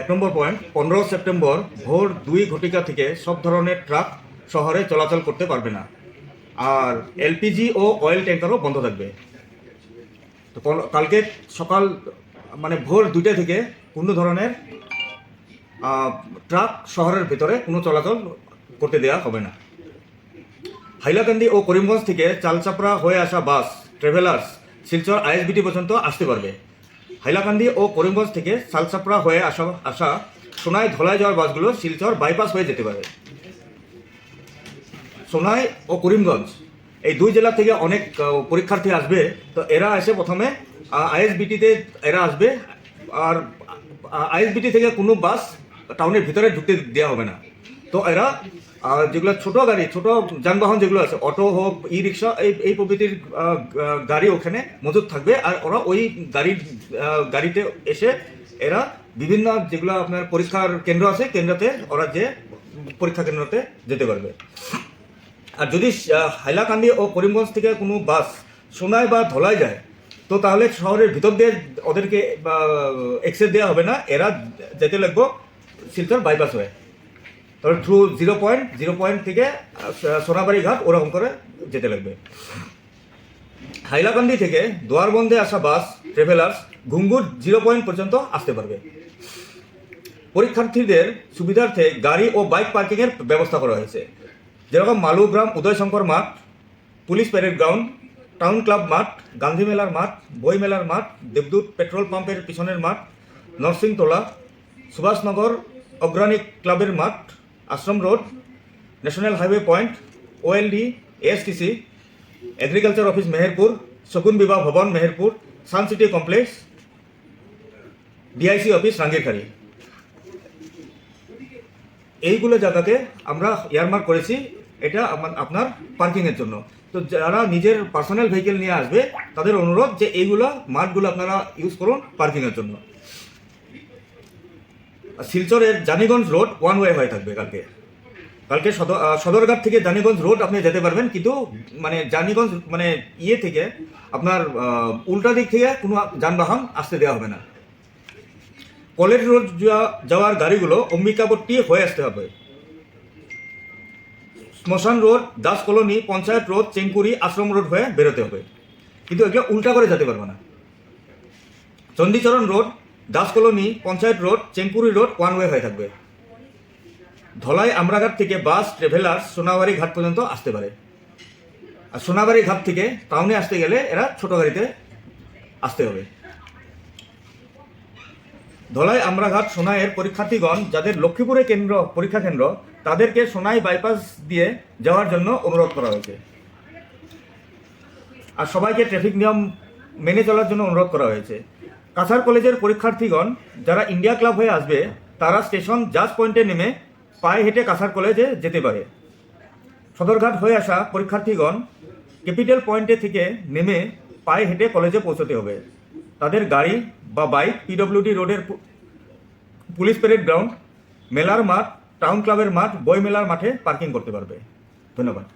এক নম্বর পয়েন্ট পনেরো সেপ্টেম্বর ভোর দুই ঘটিকা থেকে সব ধরনের ট্রাক শহরে চলাচল করতে পারবে না। আর এলপিজি ও অয়েল ট্যাঙ্কারও বন্ধ থাকবে। তো কালকে সকাল মানে ভোর দুইটা থেকে কোনো ধরনের ট্রাক শহরের ভিতরে কোনো চলাচল করতে দেওয়া হবে না। হাইলাকান্দি ও করিমগঞ্জ থেকে চালচাপড়া হয়ে আসা বাস ট্রাভেলার্স শিলচর আইএসবিটি পর্যন্ত আসতে পারবে। হাইলাকান্দি ও করিমগঞ্জ থেকে চালচাপড়া হয়ে আসা আসা সোনায় ধলাই যাওয়ার বাসগুলো শিলচর বাইপাস হয়ে যেতে পারে। সোনাই ও করিমগঞ্জ, এই দুই জেলা থেকে অনেক পরীক্ষার্থী আসবে। তো এরা এসে প্রথমে আইএসবিটিতে এরা আসবে। আর আইএসবিটি থেকে কোনো বাস টাউনের ভিতরে ঢুকতে দেওয়া হবে না। তো এরা আহ, যেগুলো ছোট গাড়ি ছোট যানবাহন যেগুলো আছে অটো হোক ই রিক্সা এই এই প্রভৃতির গাড়ি ওখানে মজুদ থাকবে। আর ওরা ওই গাড়ির গাড়িতে এসে এরা বিভিন্ন যেগুলো আপনার পরীক্ষার কেন্দ্র আছে কেন্দ্রতে ওরা যে পরীক্ষা কেন্দ্রতে যেতে পারবে। আর যদি হাইলাকান্দি ও করিমগঞ্জ থেকে কোনো বাস সোনায় বা ধলাই যায় তো তাহলে শহরের ভিতর দিয়ে ওদেরকে এক্সেস দেওয়া হবে না। এরা যেতে লাগবো শিলচর বাইপাস হয়ে। তাহলে through zero point zero point থেকে সোনাবাড়ি ঘাট ওরকম করে যেতে লাগবে। হাইলাকান্দি থেকে দোয়ারবন্দে আসা bus travellers Ghungoor zero point পর্যন্ত আসতে পারবে। পরীক্ষার্থীদের সুবিধার্থে গাড়ি ও বাইক পার্কিংয়ের ব্যবস্থা করা হয়েছে। যেরকম মালুগ্রাম উদয়শঙ্কর মাঠ, police parade ground town club মাঠ, গান্ধী মেলার মাঠ, বই মেলার মাঠ, দেবদূত পেট্রোল পাম্পের পিছনের মাঠ, নরসিংতলা, সুভাষনগর অগ্রাণী ক্লাবের মাঠ Ashram road, national highway point OLD ASTC agriculture office Meherpur, Shakun Bibaha Bhavan Meherpur, sun city complex DIC office Rangirkhari এইগুলো জায়গাতে আমরা ইয়ারমার্ক করেছি, এটা আপনার পার্কিংয়ের জন্য। তো যারা নিজের পার্সোনাল ভেহিকেল নিয়ে আসবে, তাদের অনুরোধ যে এইগুলো মাঠগুলো আপনারা ইউজ করুন পার্কিংয়ের জন্য। শিলচরের জানিগঞ্জ রোড ওয়ান ওয়ে হয়ে থাকবে কালকে। কালকে সদর সদরঘাট থেকে জানিগঞ্জ রোড আপনি যেতে পারবেন, কিন্তু মানে জানিগঞ্জ মানে ইয়ে থেকে আপনার উল্টা দিক থেকে কোনো যানবাহন আসতে দেওয়া হবে না। কলেজ রোড যাওয়ার গাড়িগুলো অম্বিকাপট্টি হয়ে আসতে হবে। শ্মশান road, Das colony, panchayat road, Chenkuri আশ্রম রোড হয়ে বেরোতে হবে। কিন্তু এগুলো উল্টা করে যেতে পারবে না। Chandicharan road Das colony, panchayat road Chenkuri road one way হয়ে থাকবে। ধলাই আমরাঘাট থেকে বাস ট্রাভেলার্স সোনাবাড়ি ঘাট পর্যন্ত আসতে পারে। আর সোনাবাড়ি ঘাট থেকে টাউনে আসতে গেলে এরা ছোট গাড়িতে আসতে হবে। ধলাই আমরাঘাট, সোনাইয়ের পরীক্ষার্থীগণ, যাদের লক্ষ্মীপুরে কেন্দ্র, পরীক্ষা কেন্দ্র, তাদেরকে সোনাই বাইপাস দিয়ে যাওয়ার জন্য অনুরোধ করা হয়েছে। আর সবাইকে ট্রাফিক নিয়ম মেনে চলার জন্য অনুরোধ করা হয়েছে। কাছার কলেজের পরীক্ষার্থীগণ, যারা ইন্ডিয়া ক্লাব হয়ে আসবে, তারা স্টেশন জাজ পয়েন্টে নেমে পায়ে হেঁটে কাছার কলেজে যেতে পারে। সদরঘাট হয়ে আসা পরীক্ষার্থীগণ ক্যাপিটাল পয়েন্টে থেকে নেমে পায়ে হেঁটে কলেজে পৌঁছতে হবে। তাদের গাড়ি বা বাইক পিডব্লিউডি রোডের পুলিশ প্যারেড গ্রাউন্ড, মেলার মাঠ, টাউন ক্লাবের মাঠ বই মেলার মাঠে পার্কিং করতে পারবে। ধন্যবাদ।